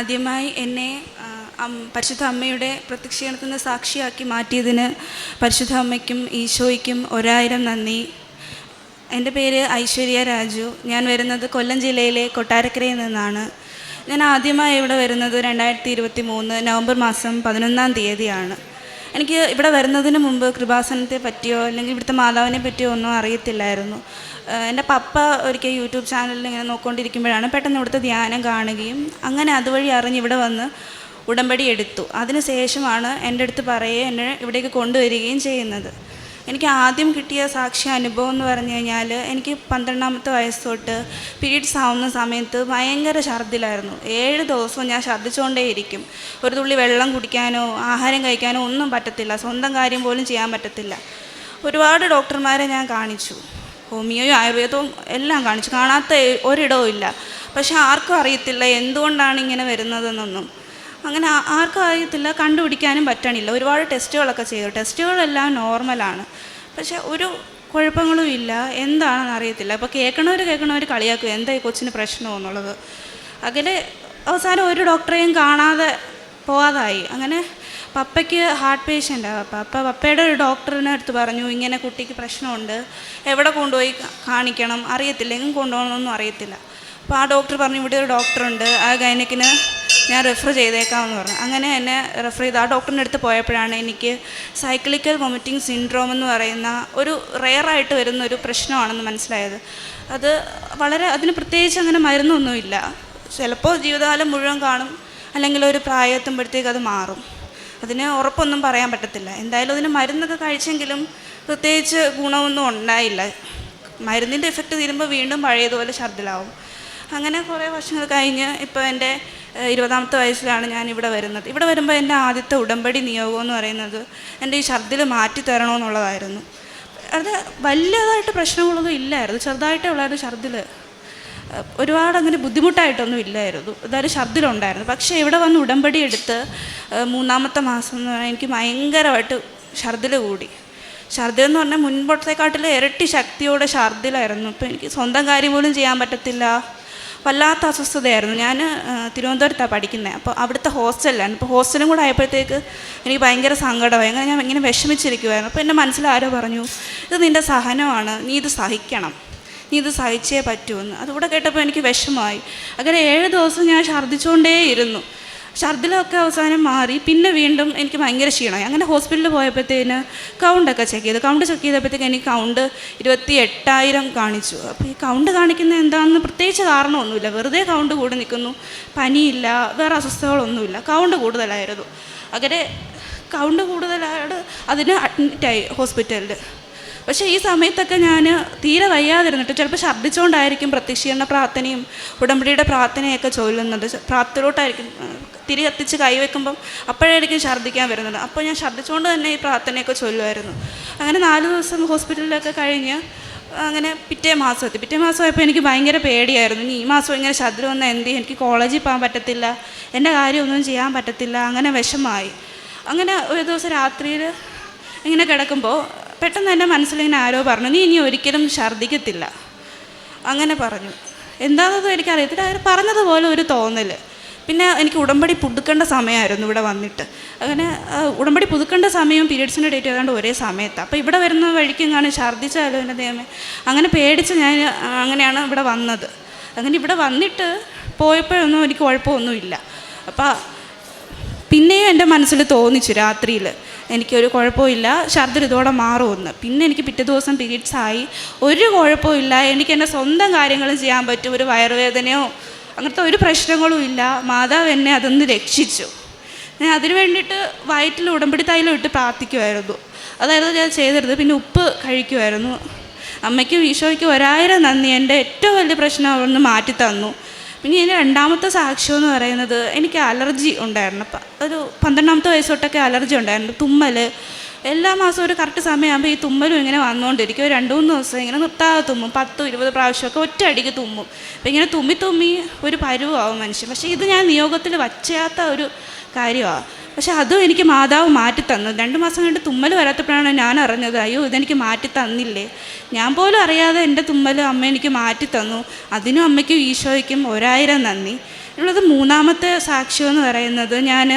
ആദ്യമായി എന്നെ പരിശുദ്ധ അമ്മയുടെ പ്രത്യക്ഷീകരണത്തിൽ നിന്ന് സാക്ഷിയാക്കി മാറ്റിയതിന് പരിശുദ്ധ അമ്മയ്ക്കും ഈശോയ്ക്കും ഒരായിരം നന്ദി. എന്റെ പേര് ഐശ്വര്യ രാജു. ഞാൻ വരുന്നത് കൊല്ലം ജില്ലയിലെ കൊട്ടാരക്കരയിൽ നിന്നാണ്. ഞാൻ ആദ്യമായി ഇവിടെ വരുന്നത് രണ്ടായിരത്തി ഇരുപത്തി മൂന്ന് നവംബർ മാസം പതിനൊന്നാം തീയതിയാണ്. എനിക്ക് ഇവിടെ വരുന്നതിന് മുമ്പ് കൃപാസനത്തെ പറ്റിയോ അല്ലെങ്കിൽ ഇവിടുത്തെ മാതാവിനെ പറ്റിയോ ഒന്നും അറിയത്തില്ലായിരുന്നു. എന്റെ പപ്പ ഒരിക്കൽ യൂട്യൂബ് ചാനലിൽ ഇങ്ങനെ നോക്കിക്കൊണ്ടിരിക്കുമ്പോഴാണ് പെട്ടെന്ന് ഇവിടുത്തെ ധ്യാനം കാണുകയും അങ്ങനെ അതുവഴി അറിഞ്ഞ് ഇവിടെ വന്ന് ഉടമ്പടി എടുത്തു. അതിനുശേഷമാണ് എന്റെ അടുത്ത് പറയുകയും എന്നെ ഇവിടേക്ക് കൊണ്ടുവരികയും ചെയ്യുന്നത്. എനിക്ക് ആദ്യം കിട്ടിയ സാക്ഷി അനുഭവം എന്ന് പറഞ്ഞു കഴിഞ്ഞാൽ എനിക്ക് പന്ത്രണ്ടാമത്തെ വയസ്സ് തൊട്ട് പീരീഡ്സ് ആവുന്ന സമയത്ത് ഭയങ്കര ഛർദ്ദിലായിരുന്നു ഏഴ് ദിവസവും ഞാൻ ഛർദ്ദിച്ചുകൊണ്ടേയിരിക്കും ഒരു തുള്ളി വെള്ളം കുടിക്കാനോ ആഹാരം കഴിക്കാനോ ഒന്നും പറ്റത്തില്ല. സ്വന്തം കാര്യം പോലും ചെയ്യാൻ പറ്റത്തില്ല. ഒരുപാട് ഡോക്ടർമാരെ ഞാൻ കാണിച്ചു. ഹോമിയോയും ആയുർവേദവും എല്ലാം കാണിച്ചു. കാണാത്ത ഒരിടവും ഇല്ല. പക്ഷെ ആർക്കും അറിയത്തില്ല എന്തുകൊണ്ടാണ് ഇങ്ങനെ വരുന്നതെന്നൊന്നും. അങ്ങനെ ആർക്കും അറിയത്തില്ല കണ്ടുപിടിക്കാനും പറ്റണില്ല. ഒരുപാട് ടെസ്റ്റുകളൊക്കെ ചെയ്തു. ടെസ്റ്റുകളെല്ലാം നോർമലാണ്. പക്ഷെ ഒരു കുഴപ്പങ്ങളും ഇല്ല. എന്താണെന്ന് അറിയത്തില്ല. അപ്പോൾ കേൾക്കണവർ കേൾക്കണവർ കളിയാക്കും. എന്താ ഈ കൊച്ചിന് പ്രശ്നമോ എന്നുള്ളത്. അങ്ങനെ അവസാനം ഒരു ഡോക്ടറെയും കാണാതെ പോവാതായി. അങ്ങനെ പപ്പയ്ക്ക് ഹാർട്ട് പേഷ്യന്റാണ് പപ്പ അപ്പം പപ്പയുടെ ഒരു ഡോക്ടറിനെ അടുത്ത് പറഞ്ഞു ഇങ്ങനെ കുട്ടിക്ക് പ്രശ്നമുണ്ട്. എവിടെ കൊണ്ടുപോയി കാണിക്കണം? അറിയത്തില്ല എങ്ങും കൊണ്ടുപോകണമെന്നൊന്നും അറിയത്തില്ല. അപ്പോൾ ആ ഡോക്ടർ പറഞ്ഞു ഇവിടെ ഒരു ഡോക്ടറുണ്ട്. ആ ഗൈനക്കിന് ഞാൻ റെഫർ ചെയ്തേക്കാമെന്ന് പറഞ്ഞു. അങ്ങനെ എന്നെ റെഫർ ചെയ്ത്. ആ ഡോക്ടറിന്റെ അടുത്ത് പോയപ്പോഴാണ് എനിക്ക് സൈക്ലിക്കൽ വൊമിറ്റിംഗ് സിൻഡ്രോം എന്ന് പറയുന്ന ഒരു റെയറായിട്ട് വരുന്ന ഒരു പ്രശ്നമാണെന്ന് മനസ്സിലായത്. അത് വളരെ അതിന് പ്രത്യേകിച്ച് അങ്ങനെ മരുന്നൊന്നുമില്ല. ചിലപ്പോൾ ജീവിതകാലം മുഴുവൻ കാണും. അല്ലെങ്കിൽ ഒരു പ്രായമെത്തുമ്പോഴത്തേക്ക് അത് മാറും. അതിന് ഉറപ്പൊന്നും പറയാൻ പറ്റത്തില്ല. എന്തായാലും അതിന് മരുന്നൊക്കെ കഴിച്ചെങ്കിലും പ്രത്യേകിച്ച് ഗുണമൊന്നും ഉണ്ടായില്ല. മരുന്നിന്റെ എഫക്റ്റ് തീരുമ്പോൾ വീണ്ടും പഴയതുപോലെ ഛർദിലാവും അങ്ങനെ കുറേ വർഷങ്ങൾ കഴിഞ്ഞ് ഇപ്പോൾ എന്റെ ഇരുപതാമത്തെ വയസ്സിലാണ് ഞാൻ ഇവിടെ വരുന്നത്. ഇവിടെ വരുമ്പോൾ എന്റെ ആദ്യത്തെ ഉടമ്പടി നിയോഗം എന്ന് പറയുന്നത് എന്റെ ഈ ഛർദിൽ മാറ്റി തരണമെന്നുള്ളതായിരുന്നു. അത് വലിയതായിട്ട് പ്രശ്നങ്ങളൊന്നും ഇല്ലായിരുന്നു. ചെറുതായിട്ടേ ഉള്ളായിരുന്നു ഛർദിൽ ഒരുപാട് അങ്ങനെ ബുദ്ധിമുട്ടായിട്ടൊന്നും ഇല്ലായിരുന്നു. എന്തായാലും ഛർദിലുണ്ടായിരുന്നു പക്ഷേ ഇവിടെ വന്ന് ഉടമ്പടി എടുത്ത് മൂന്നാമത്തെ മാസം എന്ന് പറഞ്ഞാൽ എനിക്ക് ഭയങ്കരമായിട്ട് ഛർദിൽ കൂടി. ഛർദിൽ എന്ന് പറഞ്ഞാൽ മുൻപോട്ടത്തെക്കാട്ടിൽ ഇരട്ടി ശക്തിയോടെ ഛർദിലായിരുന്നു ഇപ്പോൾ എനിക്ക് സ്വന്തം കാര്യം പോലും ചെയ്യാൻ പറ്റത്തില്ല. വല്ലാത്ത അസ്വസ്ഥതയായിരുന്നു. ഞാൻ തിരുവനന്തപുരത്താണ് പഠിക്കുന്നത് അപ്പോൾ അവിടുത്തെ ഹോസ്റ്റലിലാണ്. ഇപ്പോൾ ഹോസ്റ്റലും കൂടെ ആയപ്പോഴത്തേക്ക് എനിക്ക് ഭയങ്കര സങ്കടമായി. അങ്ങനെ ഞാൻ ഇങ്ങനെ വിഷമിച്ചിരിക്കുമായിരുന്നു അപ്പോൾ എന്റെ മനസ്സിൽ ആരോ പറഞ്ഞു ഇത് നിന്റെ സഹനമാണ്. നീ ഇത് സഹിക്കണം. നീ ഇത് സഹിച്ചേ പറ്റുമെന്ന് അതുകൂടെ കേട്ടപ്പോൾ എനിക്ക് വിഷമമായി. അങ്ങനെ ഏഴ് ദിവസം ഞാൻ ഛർദ്ദിച്ചുകൊണ്ടേയിരുന്നു ഛർദിലൊക്കെ അവസാനം മാറി. പിന്നെ വീണ്ടും എനിക്ക് ഭയങ്കര ക്ഷീണമായി. അങ്ങനെ ഹോസ്പിറ്റലിൽ പോയപ്പോഴത്തേന് കൗണ്ടൊക്കെ ചെക്ക് ചെയ്തു. കൗണ്ട് ചെക്ക് ചെയ്തപ്പോഴത്തേക്ക് എനിക്ക് കൗണ്ട് ഇരുപത്തി എട്ടായിരം കാണിച്ചു. അപ്പോൾ ഈ കൗണ്ട് കാണിക്കുന്നത് എന്താണെന്ന് പ്രത്യേകിച്ച് കാരണമൊന്നുമില്ല. വെറുതെ കൗണ്ട് കൂടി നിൽക്കുന്നു. പനിയില്ല. വേറെ അസ്വസ്ഥതകളൊന്നുമില്ല. കൗണ്ട് കൂടുതലായിരുന്നു. അങ്ങനെ കൗണ്ട് കൂടുതലായത് അതിന് അഡ്മിറ്റായി ഹോസ്പിറ്റലിൽ പക്ഷേ ഈ സമയത്തൊക്കെ ഞാൻ തീരെ വയ്യാതിരുന്നിട്ട് ചിലപ്പോൾ ശബ്ദിച്ചുകൊണ്ടായിരിക്കും പ്രത്യക്ഷീകരണ പ്രാർത്ഥനയും ഉടമ്പടിയുടെ പ്രാർത്ഥനയൊക്കെ ചൊല്ലുന്നത്. പ്രാർത്ഥനയിലോട്ടായിരിക്കും തിരി കത്തിച്ച് കൈവെക്കുമ്പം അപ്പോഴായിരിക്കും ഛർദ്ദിക്കാൻ വരുന്നത്. അപ്പോൾ ഞാൻ ഛർദ്ദിച്ചുകൊണ്ട് തന്നെ ഈ പ്രാർത്ഥനയൊക്കെ ചൊല്ലുമായിരുന്നു അങ്ങനെ നാല് ദിവസം ഹോസ്പിറ്റലിലൊക്കെ കഴിഞ്ഞ് അങ്ങനെ പിറ്റേ മാസം എത്തി. പിറ്റേ മാസം ആയപ്പോൾ എനിക്ക് ഭയങ്കര പേടിയായിരുന്നു. ഈ മാസം ഇങ്ങനെ ശബ്ദം വന്നാൽ എന്ത്? എനിക്ക് കോളേജിൽ പോകാൻ പറ്റത്തില്ല. എന്റെ കാര്യമൊന്നും ചെയ്യാൻ പറ്റത്തില്ല. അങ്ങനെ വിഷമമായി അങ്ങനെ ഒരു ദിവസം രാത്രിയിൽ ഇങ്ങനെ കിടക്കുമ്പോൾ പെട്ടെന്ന് എന്റെ മനസ്സിലിങ്ങനെ ആരോ പറഞ്ഞു നീ ഇനി ഒരിക്കലും ഛർദ്ദിക്കത്തില്ല. അങ്ങനെ പറഞ്ഞു. എന്താണെന്നതും എനിക്കറിയത്തില്ല അവർ പറഞ്ഞതുപോലെ ഒരു തോന്നൽ പിന്നെ എനിക്ക് ഉടമ്പടി പുതുക്കേണ്ട സമയമായിരുന്നു ഇവിടെ വന്നിട്ട്. അങ്ങനെ ഉടമ്പടി പുതുക്കേണ്ട സമയവും പീരീഡ്സിന്റെ ഡേറ്റ് ഏതാണ്ട് ഒരേ സമയത്താണ് അപ്പോൾ ഇവിടെ വരുന്ന വഴിക്ക് കാണും ഛർദ്ദിച്ചാലോ എന്റെ ദൈവമേ? അങ്ങനെ പേടിച്ച് ഞാൻ അങ്ങനെയാണ് ഇവിടെ വന്നത്. അങ്ങനെ ഇവിടെ വന്നിട്ട് പോയപ്പോഴൊന്നും എനിക്ക് കുഴപ്പമൊന്നുമില്ല. അപ്പോൾ പിന്നെയും എന്റെ മനസ്സിൽ തോന്നിച്ചു രാത്രിയിൽ. എനിക്കൊരു കുഴപ്പമില്ല. ഛർദ്ദിൽ ഇതോടെ മാറുമെന്ന് പിന്നെ എനിക്ക് പിറ്റേ ദിവസം പീരീഡ്സ് ആയി. ഒരു കുഴപ്പമില്ല. എനിക്ക് എന്റെ സ്വന്തം കാര്യങ്ങളും ചെയ്യാൻ പറ്റും. ഒരു വയറുവേദനയോ അങ്ങനത്തെ ഒരു പ്രശ്നങ്ങളും ഇല്ല. മാതാവ് എന്നെ അതൊന്ന് രക്ഷിച്ചു. ഞാൻ അതിന് വേണ്ടിയിട്ട് വയറ്റിൽ ഉടമ്പടി തൈലം ഇട്ട് പ്രാർത്ഥിക്കുമായിരുന്നു അതായത് ഞാൻ ചെയ്തിരുന്നത് പിന്നെ ഉപ്പ് കഴിക്കുമായിരുന്നു അമ്മയ്ക്കും ഈശോയ്ക്കും ഒരായിരം നന്ദി. എന്റെ ഏറ്റവും വലിയ പ്രശ്നം അവിടുന്ന് മാറ്റി തന്നു പിന്നെ എന്റെ രണ്ടാമത്തെ സാക്ഷ്യം എന്ന് പറയുന്നത് എനിക്ക് അലർജി ഉണ്ടായിരുന്നു. അപ്പം ഒരു പന്ത്രണ്ടാമത്തെ വയസ്സ് തൊട്ടൊക്കെ അലർജി ഉണ്ടായിരുന്നു. തുമ്മൽ. എല്ലാ മാസവും ഒരു കറക്റ്റ് സമയമാകുമ്പോൾ ഈ തുമ്മലും ഇങ്ങനെ വന്നുകൊണ്ടിരിക്കും ഒരു രണ്ട് മൂന്ന് ദിവസം ഇങ്ങനെ നിർത്താതെ തുമ്മും. പത്തും ഇരുപത് പ്രാവശ്യമൊക്കെ ഒറ്റ അടിക്ക് തുമ്മും. അപ്പം ഇങ്ങനെ തുമ്മി തുമ്മി ഒരു പരുവാകും മനുഷ്യൻ. പക്ഷേ ഇത് ഞാൻ നിയോഗത്തിൽ വച്ചാത്ത ഒരു കാര്യമാണ് പക്ഷെ അതും എനിക്ക് മാതാവ് മാറ്റി തന്നു. രണ്ട് മാസം കഴിഞ്ഞിട്ട് തുമ്മൽ വരാത്തപ്പോഴാണ് ഞാൻ അറിഞ്ഞത് അയ്യോ ഇതെനിക്ക് മാറ്റി തന്നില്ലേ? ഞാൻ പോലും അറിയാതെ എന്റെ തുമ്മൽ അമ്മ എനിക്ക് മാറ്റി തന്നു. അതിനും അമ്മയ്ക്കും ഈശോയ്ക്കും ഒരായിരം നന്ദി. ഉള്ളത് മൂന്നാമത്തെ സാക്ഷ്യം എന്ന് പറയുന്നത് ഞാൻ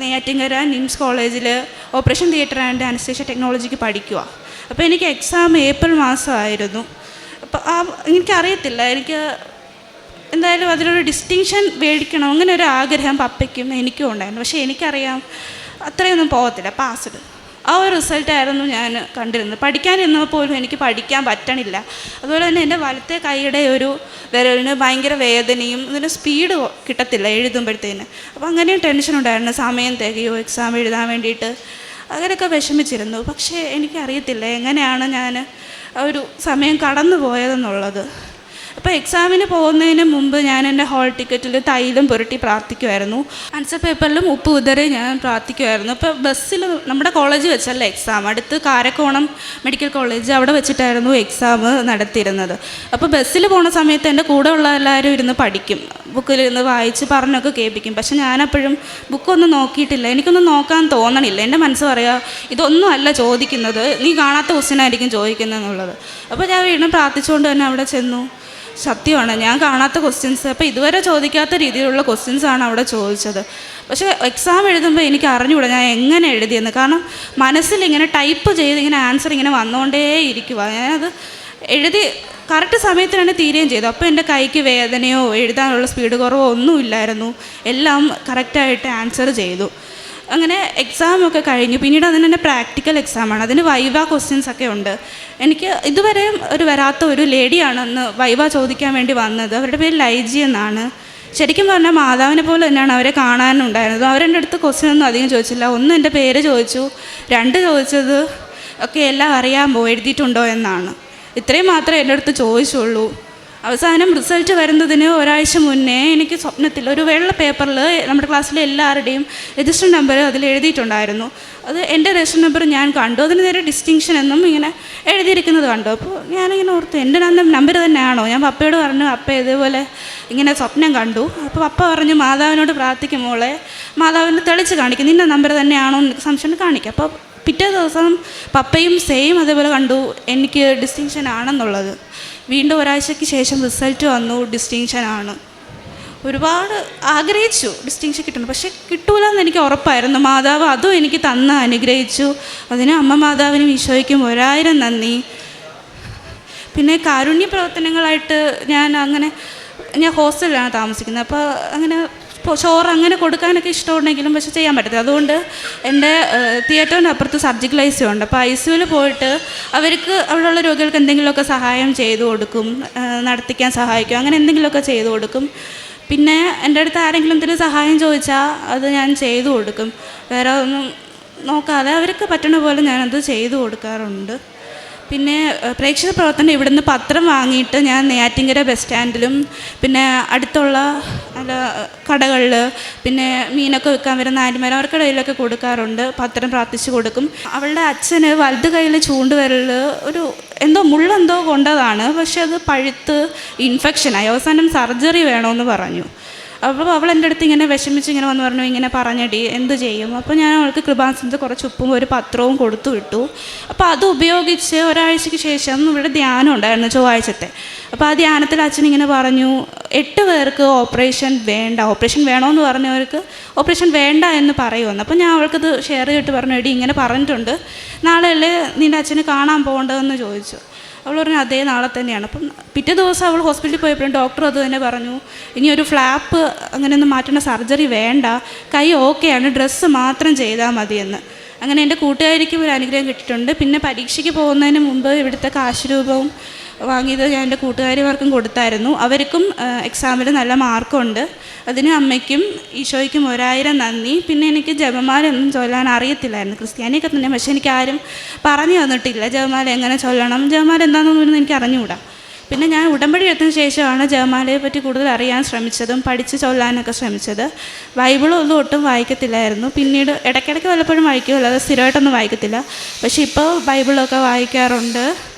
നെയ്യാറ്റിങ്കര നിംസ് കോളേജിൽ ഓപ്പറേഷൻ തിയേറ്റർ ആൻഡ് അനസ്തേഷ്യ ടെക്നോളജിക്ക് പഠിക്കുക അപ്പോൾ എനിക്ക് എക്സാം ഏപ്രിൽ മാസമായിരുന്നു. അപ്പോൾ ആ എനിക്കറിയത്തില്ല. എനിക്ക് എന്തായാലും അതിലൊരു ഡിസ്റ്റിങ്ഷൻ മേടിക്കണം. അങ്ങനെ ഒരു ആഗ്രഹം പപ്പയ്ക്കും എനിക്കും ഉണ്ടായിരുന്നു. പക്ഷേ എനിക്കറിയാം അത്രയൊന്നും പോകത്തില്ല. പാസ്ഡ് ആ ഒരു റിസൾട്ടായിരുന്നു ഞാൻ കണ്ടിരുന്നത്. പഠിക്കാനിരുന്നപ്പോൾ പോലും എനിക്ക് പഠിക്കാൻ പറ്റണില്ല. അതുപോലെ തന്നെ എന്റെ വലത്തെ കൈയുടെ ഒരു വിരലിന് ഭയങ്കര വേദനയും ഇതിന് സ്പീഡ് കിട്ടത്തില്ല എഴുതുമ്പോഴത്തേന്. അപ്പോൾ അങ്ങനെയും ടെൻഷൻ ഉണ്ടായിരുന്നു. സമയം തികയോ എക്സാം എഴുതാൻ വേണ്ടിയിട്ട് അങ്ങനെയൊക്കെ വിഷമിച്ചിരുന്നു. പക്ഷേ എനിക്കറിയത്തില്ല എങ്ങനെയാണ് ഞാൻ ഒരു സമയം കടന്നു പോയതെന്നുള്ളത് അപ്പോൾ എക്സാമിന് പോകുന്നതിന് മുമ്പ് ഞാൻ എന്റെ ഹോൾ ടിക്കറ്റിൽ തൈലം പുരട്ടി പ്രാർത്ഥിക്കുമായിരുന്നു ആൻസർ പേപ്പറിലും ഉപ്പ് ഉതറി ഞാൻ പ്രാർത്ഥിക്കുമായിരുന്നു അപ്പോൾ ബസ്സിൽ നമ്മുടെ കോളേജ് വെച്ചല്ല എക്സാം അടുത്ത് കാരക്കോണം മെഡിക്കൽ കോളേജ് അവിടെ വെച്ചിട്ടായിരുന്നു എക്സാം നടത്തിയിരുന്നത്. അപ്പോൾ ബസ്സിൽ പോണ സമയത്ത് എന്റെ കൂടെ ഉള്ള എല്ലാവരും ഇരുന്ന് പഠിക്കും. ബുക്കിൽ ബുക്കിലിരുന്ന് വായിച്ച് പറഞ്ഞൊക്കെ കേൾപ്പിക്കും. പക്ഷെ ഞാനപ്പോഴും ബുക്കൊന്നും നോക്കിയിട്ടില്ല. എനിക്കൊന്നും നോക്കാൻ തോന്നണില്ല. എന്റെ മനസ്സ് പറയുക ഇതൊന്നും അല്ല ചോദിക്കുന്നത്. നീ കാണാത്ത ക്വസ്റ്റ്യൻ ആയിരിക്കും ചോദിക്കുന്നത് എന്നുള്ളത് അപ്പോൾ ഞാൻ വീണ്ടും പ്രാർത്ഥിച്ചുകൊണ്ട് തന്നെ അവിടെ ചെന്നു. സത്യമാണ്. ഞാൻ കാണാത്ത ക്വസ്റ്റ്യൻസ് അപ്പോൾ ഇതുവരെ ചോദിക്കാത്ത രീതിയിലുള്ള ക്വസ്റ്റ്യൻസ് ആണ് അവിടെ ചോദിച്ചത്. പക്ഷേ എക്സാം എഴുതുമ്പോൾ എനിക്ക് അറിഞ്ഞുകൂടാ ഞാൻ എങ്ങനെ എഴുതിയെന്ന്. കാരണം മനസ്സിൽ ഇങ്ങനെ ടൈപ്പ് ചെയ്ത് ഇങ്ങനെ ആൻസർ ഇങ്ങനെ വന്നുകൊണ്ടേ ഇരിക്കുക ഞാനത് എഴുതി കറക്റ്റ് സമയത്ത് തന്നെ തീരുകയും ചെയ്തു. അപ്പോൾ എന്റെ കൈക്ക് വേദനയോ എഴുതാനുള്ള സ്പീഡ് കുറവോ ഒന്നുമില്ലായിരുന്നു. എല്ലാം കറക്റ്റായിട്ട് ആൻസർ ചെയ്തു. അങ്ങനെ എക്സാം ഒക്കെ കഴിഞ്ഞു. പിന്നീട് അതിന് തന്നെ പ്രാക്ടിക്കൽ എക്സാമാണ് അതിന് വൈവ ക്വസ്റ്റ്യൻസ് ഒക്കെ ഉണ്ട്. എനിക്ക് ഇതുവരെയും ഒരു വരാത്ത ഒരു ലേഡിയാണ് അന്ന് വൈവ ചോദിക്കാൻ വേണ്ടി വന്നത്. അവരുടെ പേര് ലൈജി എന്നാണ്. ശരിക്കും പറഞ്ഞാൽ മാതാവിനെ പോലെ തന്നെയാണ് അവരെ കാണാനുണ്ടായിരുന്നത്. അവരെന്റെ അടുത്ത് ക്വസ്റ്റ്യൻ ഒന്നും അധികം ചോദിച്ചില്ല. ഒന്ന് എന്റെ പേര് ചോദിച്ചു. രണ്ട് ചോദിച്ചത് ഒക്കെ എല്ലാം അറിയാമോ? എഴുതിയിട്ടുണ്ടോ എന്നാണ്. ഇത്രയും മാത്രമേ എന്റെ അടുത്ത് ചോദിച്ചുള്ളൂ. അവസാനം റിസൾട്ട് വരുന്നതിന് ഒരാഴ്ച മുന്നേ എനിക്ക് സ്വപ്നത്തിൽ ഒരു വെള്ള പേപ്പറിൽ നമ്മുടെ ക്ലാസ്സിലെ എല്ലാവരുടെയും രജിസ്റ്റർ നമ്പർ അതിൽ എഴുതിയിട്ടുണ്ടായിരുന്നു. അത് എന്റെ രജിസ്റ്റർ നമ്പർ ഞാൻ കണ്ടു. അതിന് നേരെ ഡിസ്റ്റിങ്ഷൻ എന്നും ഇങ്ങനെ എഴുതിയിരിക്കുന്നത് കണ്ടു. അപ്പോൾ ഞാനിങ്ങനെ ഓർത്തു എന്റെ നമ്പർ തന്നെയാണോ? ഞാൻ പപ്പയോട് പറഞ്ഞു അപ്പ ഇതേപോലെ ഇങ്ങനെ സ്വപ്നം കണ്ടു. അപ്പോൾ പപ്പ പറഞ്ഞു മാതാവിനോട് പ്രാർത്ഥിക്കും മോളെ. മാതാവിനെ തെളിച്ച് കാണിക്കും. നിന്റെ നമ്പർ തന്നെയാണോ എന്ന് സംശയം കാണിക്കും. അപ്പോൾ പിറ്റേ ദിവസം പപ്പയും സെയിം അതേപോലെ കണ്ടു. എനിക്ക് ഡിസ്റ്റിങ്ഷൻ ആണെന്നുള്ളത്. വീണ്ടും ഒരാഴ്ചയ്ക്ക് ശേഷം റിസൾട്ട് വന്നു ഡിസ്റ്റിങ്ഷൻ ആണ്. ഒരുപാട് ആഗ്രഹിച്ചു ഡിസ്റ്റിങ്ഷൻ കിട്ടണം. പക്ഷെ കിട്ടൂല എന്ന് എനിക്ക് ഉറപ്പായിരുന്നു. മാതാവ് അതും എനിക്ക് തന്ന് അനുഗ്രഹിച്ചു. അതിന് അമ്മ മാതാവിനും ഈശോയ്ക്കും ഒരായിരം നന്ദി. പിന്നെ കാരുണ്യ പ്രവർത്തനങ്ങളായിട്ട് ഞാൻ അങ്ങനെ ഞാൻ ഹോസ്റ്റലിലാണ് താമസിക്കുന്നത്. അപ്പോൾ അങ്ങനെ ചോറ് അങ്ങനെ കൊടുക്കാനൊക്കെ ഇഷ്ടമുണ്ടെങ്കിലും പക്ഷെ ചെയ്യാൻ പറ്റത്തില്ല. അതുകൊണ്ട് എന്റെ തിയേറ്ററിന്റെ അപ്പുറത്ത് സർജിക്കൽ ഐ സി ഉണ്ട്. അപ്പോൾ ഐ സിയുവിൽ പോയിട്ട് അവർക്ക് അവിടെയുള്ള രോഗികൾക്ക് എന്തെങ്കിലുമൊക്കെ സഹായം ചെയ്തു കൊടുക്കും നടത്തിക്കാൻ സഹായിക്കും അങ്ങനെ എന്തെങ്കിലുമൊക്കെ ചെയ്തു കൊടുക്കും. പിന്നെ എന്റെ അടുത്ത് ആരെങ്കിലും എന്തെങ്കിലും സഹായം ചോദിച്ചാൽ അത് ഞാൻ ചെയ്തു കൊടുക്കും. വേറെ ഒന്നും നോക്കാതെ അവർക്ക് പറ്റണ പോലെ ഞാനത് ചെയ്തു കൊടുക്കാറുണ്ട്. പിന്നെ പ്രേക്ഷക പ്രവർത്തനം ഇവിടുന്ന് പത്രം വാങ്ങിയിട്ട് ഞാൻ നെയ്യാറ്റിങ്കര ബസ് സ്റ്റാൻഡിലും പിന്നെ അടുത്തുള്ള നല്ല കടകളിൽ പിന്നെ മീനൊക്കെ വിൽക്കാൻ വരുന്ന ആര്യമാർ അവർക്ക് ഇടയിലൊക്കെ കൊടുക്കാറുണ്ട്. പത്രം പ്രാർത്ഥിച്ച് കൊടുക്കും. അവളുടെ അച്ഛന് വലത് കയ്യിൽ ചൂണ്ടുവരൽ ഒരു എന്തോ മുള്ളെന്തോ കൊണ്ടതാണ്. പക്ഷെ അത് പഴുത്ത് ഇൻഫെക്ഷനായി അവസാനം സർജറി വേണമെന്ന് പറഞ്ഞു. അപ്പോൾ അവൾ എന്റെ അടുത്ത് ഇങ്ങനെ വിഷമിച്ച് ഇങ്ങനെ വന്ന് പറഞ്ഞു ഇങ്ങനെ പറഞ്ഞടി എന്ത് ചെയ്യും? അപ്പോൾ ഞാൻ അവൾക്ക് കൃപാസനത്തിൽ കുറച്ച് ഉപ്പും ഒരു പത്രവും കൊടുത്തു വിട്ടു അപ്പോൾ അത് ഉപയോഗിച്ച് ഒരാഴ്ചയ്ക്ക് ശേഷം ഇവിടെ ധ്യാനം ഉണ്ടായിരുന്നു ചൊവ്വാഴ്ചത്തെ. അപ്പോൾ ആ ധ്യാനത്തിൽ അച്ഛൻ ഇങ്ങനെ പറഞ്ഞു എട്ട് പേർക്ക് ഓപ്പറേഷൻ വേണ്ട ഓപ്പറേഷൻ വേണമെന്ന് പറഞ്ഞവർക്ക് ഓപ്പറേഷൻ വേണ്ട എന്ന് പറയുമെന്ന്. അപ്പോൾ ഞാൻ അവൾക്കത് ഷെയർ ചെയ്തിട്ട് പറഞ്ഞു എടി ഇങ്ങനെ പറഞ്ഞിട്ടുണ്ട്. നാളെ അല്ലേ നിന്റെ അച്ഛന് കാണാൻ പോകേണ്ടതെന്ന് ചോദിച്ചു. അവൾ പറഞ്ഞു അതേ നാളെ തന്നെയാണ്. അപ്പം പിറ്റേ ദിവസം അവൾ ഹോസ്പിറ്റലിൽ പോയപ്പോഴും ഡോക്ടർ അത് തന്നെ പറഞ്ഞു ഇനി ഒരു ഫ്ലാപ്പ് അങ്ങനെയൊന്നും മാറ്റണ സർജറി വേണ്ട. കൈ ഓക്കെയാണ് ഡ്രസ്സ് മാത്രം ചെയ്താൽ മതിയെന്ന്. അങ്ങനെ എന്റെ കൂട്ടുകാരിക്കും ഒരു അനുഗ്രഹം കിട്ടിയിട്ടുണ്ട്. പിന്നെ പരീക്ഷയ്ക്ക് പോകുന്നതിന് മുമ്പ് ഇവിടുത്തെ കാശ് രൂപവും വാങ്ങിയത് ഞാൻ എന്റെ കൂട്ടുകാരിമാർക്കും കൊടുത്തായിരുന്നു. അവർക്കും എക്സാമിൽ നല്ല മാർക്കുണ്ട്. അതിന് അമ്മയ്ക്കും ഈശോയ്ക്കും ഒരായിരം നന്ദി. പിന്നെ എനിക്ക് ജപമാലയൊന്നും ചൊല്ലാൻ അറിയത്തില്ലായിരുന്നു. ക്രിസ്ത്യാനിയൊക്കെ തന്നെ പക്ഷേ എനിക്ക് ആരും പറഞ്ഞു തന്നിട്ടില്ല ജപമാല എങ്ങനെ ചൊല്ലണം. ജപമാല എന്താണെന്നൊന്നും എനിക്ക് അറിഞ്ഞുകൂടാ. പിന്നെ ഞാൻ ഉടമ്പടി എടുത്തതിന് ശേഷമാണ് ജപമാലയെ പറ്റി കൂടുതൽ അറിയാൻ ശ്രമിച്ചതും പഠിച്ച് ചൊല്ലാനൊക്കെ ശ്രമിച്ചത്. ബൈബിളൊന്നും ഒട്ടും വായിക്കത്തില്ലായിരുന്നു. പിന്നീട് ഇടയ്ക്കിടയ്ക്ക് വല്ലപ്പോഴും വായിക്കുമല്ലോ അത് സ്ഥിരമായിട്ടൊന്നും വായിക്കത്തില്ല. പക്ഷേ ഇപ്പോൾ ബൈബിളൊക്കെ വായിക്കാറുണ്ട്.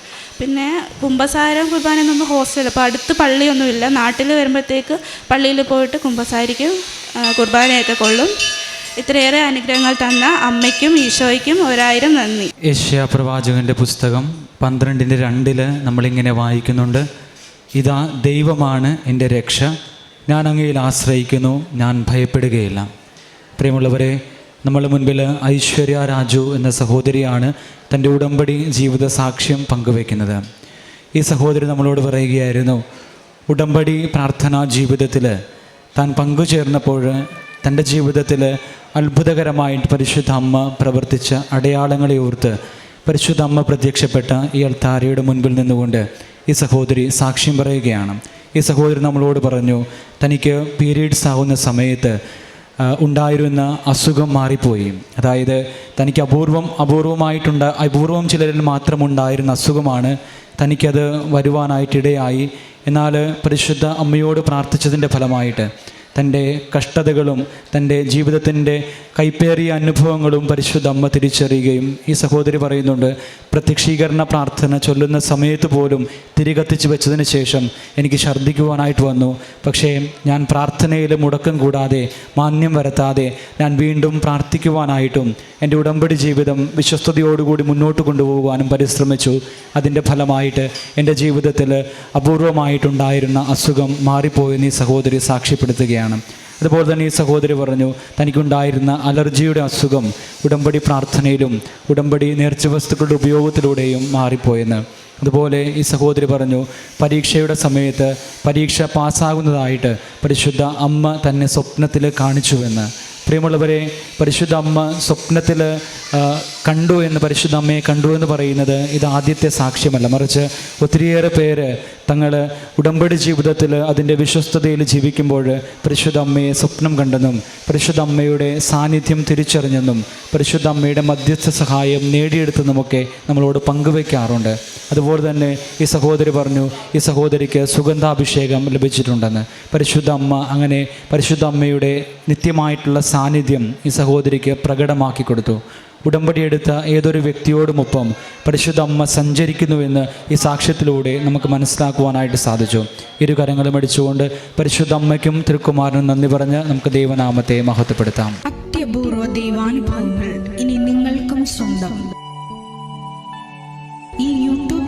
പിന്നെ കുമ്പസാരം കുർബാന നമ്മൾ ഹോസ്റ്റലിൽ അപ്പോൾ അടുത്ത് പള്ളിയൊന്നുമില്ല. നാട്ടിൽ വരുമ്പോഴത്തേക്ക് പള്ളിയിൽ പോയിട്ട് കുമ്പസാരിക്കും കുർബാനയൊക്കെ കൊള്ളും. ഇത്രയേറെ അനുഗ്രഹങ്ങൾ തന്ന അമ്മയ്ക്കും ഈശോയ്ക്കും ഒരായിരം നന്ദി. ഏഷ്യാ പ്രവാചകന്റെ പുസ്തകം പന്ത്രണ്ടിന്റെ രണ്ടിൽ നമ്മളിങ്ങനെ വായിക്കുന്നുണ്ട്. ഇതാ ദൈവമാണ് എന്റെ രക്ഷ. ഞാൻ അങ്ങയിൽ ആശ്രയിക്കുന്നു. ഞാൻ ഭയപ്പെടുകയില്ല. പ്രിയമുള്ളവരെ നമ്മുടെ മുൻപിൽ ഐശ്വര്യ രാജു എന്ന സഹോദരിയാണ് തന്റെ ഉടമ്പടി ജീവിത സാക്ഷ്യം പങ്കുവയ്ക്കുന്നത്. ഈ സഹോദരി നമ്മളോട് പറയുകയായിരുന്നു ഉടമ്പടി പ്രാർത്ഥനാ ജീവിതത്തിൽ താൻ പങ്കുചേർന്നപ്പോൾ തന്റെ ജീവിതത്തിൽ അത്ഭുതകരമായിട്ട് പരിശുദ്ധ അമ്മ പ്രവർത്തിച്ച അടയാളങ്ങളെ ഓർത്ത് പരിശുദ്ധ അമ്മ പ്രത്യക്ഷപ്പെട്ട ഈ അൾത്താരയുടെ മുൻപിൽ നിന്നുകൊണ്ട് ഈ സഹോദരി സാക്ഷ്യം പറയുകയാണ്. ഈ സഹോദരി നമ്മളോട് പറഞ്ഞു തനിക്ക് പീരീഡ്സ് ആവുന്ന സമയത്ത് ഉണ്ടായിരുന്ന അസുഖം മാറിപ്പോയി. അതായത് തനിക്ക് അപൂർവം അപൂർവമായിട്ടുണ്ട അപൂർവം ചിലരിൽ മാത്രം ഉണ്ടായിരുന്ന അസുഖമാണ് തനിക്കത് വരുവാനായിട്ടിടയായി. എന്നാൽ പരിശുദ്ധ അമ്മയോട് പ്രാർത്ഥിച്ചതിന്റെ ഫലമായിട്ട് തന്റെ കഷ്ടതകളും തന്റെ ജീവിതത്തിന്റെ കൈപ്പേറിയ അനുഭവങ്ങളും പരിശുദ്ധ അമ്മ തിരിച്ചറിയുകയും ഈ സഹോദരി പറയുന്നുണ്ട് പ്രത്യക്ഷീകരണ പ്രാർത്ഥന ചൊല്ലുന്ന സമയത്ത് പോലും തിരികത്തിച്ച് വെച്ചതിന് ശേഷം എനിക്ക് ഛർദ്ദിക്കുവാനായിട്ട് വന്നു. പക്ഷേ ഞാൻ പ്രാർത്ഥനയിൽ മുടക്കം കൂടാതെ മാന്യം വരുത്താതെ ഞാൻ വീണ്ടും പ്രാർത്ഥിക്കുവാനായിട്ടും എന്റെ ഉടമ്പടി ജീവിതം വിശ്വസ്തയോടുകൂടി മുന്നോട്ട് കൊണ്ടുപോകുവാനും പരിശ്രമിച്ചു. അതിന്റെ ഫലമായിട്ട് എന്റെ ജീവിതത്തിൽ അപൂർവമായിട്ടുണ്ടായിരുന്ന അസുഖം മാറിപ്പോയെന്ന് ഈ സഹോദരി സാക്ഷ്യപ്പെടുത്തുകയാണ്. അതുപോലെ തന്നെ ഈ സഹോദരി പറഞ്ഞു തനിക്കുണ്ടായിരുന്ന അലർജിയുടെ അസുഖം ഉടമ്പടി പ്രാർത്ഥനയിലും ഉടമ്പടി നേർച്ച വസ്തുക്കളുടെ ഉപയോഗത്തിലൂടെയും മാറിപ്പോയെന്ന്. അതുപോലെ ഈ സഹോദരി പറഞ്ഞു പരീക്ഷയുടെ സമയത്ത് പരീക്ഷ പാസ്സാകുന്നതായിട്ട് പരിശുദ്ധ അമ്മ തന്നെ സ്വപ്നത്തിൽ കാണിച്ചുവെന്ന്. പ്രിയമുള്ളവരെ പരിശുദ്ധ അമ്മ സ്വപ്നത്തിൽ കണ്ടു എന്ന് പരിശുദ്ധ അമ്മയെ കണ്ടു എന്ന് പറയുന്നത് ഇത് ആദ്യത്തെ സാക്ഷ്യമല്ല. മറിച്ച് ഒത്തിരിയേറെ പേര് തങ്ങൾ ഉടമ്പടി ജീവിതത്തിൽ അതിന്റെ വിശ്വസ്തതയിൽ ജീവിക്കുമ്പോൾ പരിശുദ്ധ അമ്മയെ സ്വപ്നം കണ്ടെന്നും പരിശുദ്ധ അമ്മയുടെ സാന്നിധ്യം തിരിച്ചറിഞ്ഞെന്നും പരിശുദ്ധ അമ്മയുടെ മധ്യസ്ഥ സഹായം നേടിയെടുത്തെന്നുമൊക്കെ നമ്മളോട് പങ്കുവെക്കാറുണ്ട്. അതുപോലെ തന്നെ ഈ സഹോദരി പറഞ്ഞു ഈ സഹോദരിക്ക് സുഗന്ധാഭിഷേകം ലഭിച്ചിട്ടുണ്ടെന്ന്. പരിശുദ്ധ അമ്മ അങ്ങനെ പരിശുദ്ധ അമ്മയുടെ നിത്യമായിട്ടുള്ള സാന്നിധ്യം ഈ സഹോദരിക്ക് പ്രകടമാക്കി കൊടുത്തു. ഉടമ്പടി എടുത്ത ഏതൊരു വ്യക്തിയോടുമൊപ്പം പരിശുദ്ധ അമ്മ സഞ്ചരിക്കുന്നുവെന്ന് ഈ സാക്ഷ്യത്തിലൂടെ നമുക്ക് മനസ്സിലാക്കുവാനായിട്ട് സാധിച്ചു. ഇരു കരങ്ങളും അടിച്ചുകൊണ്ട് പരിശുദ്ധ അമ്മയ്ക്കും തിരുക്കുമാരനും നന്ദി പറഞ്ഞ് നമുക്ക് ദൈവനാമത്തെ മഹത്വപ്പെടുത്താം. അത്യപൂർവ ദൈവാനുഭവങ്ങൾ ഇനി നിങ്ങൾക്കും സ്വന്തം. ഈ യൂട്യൂബ്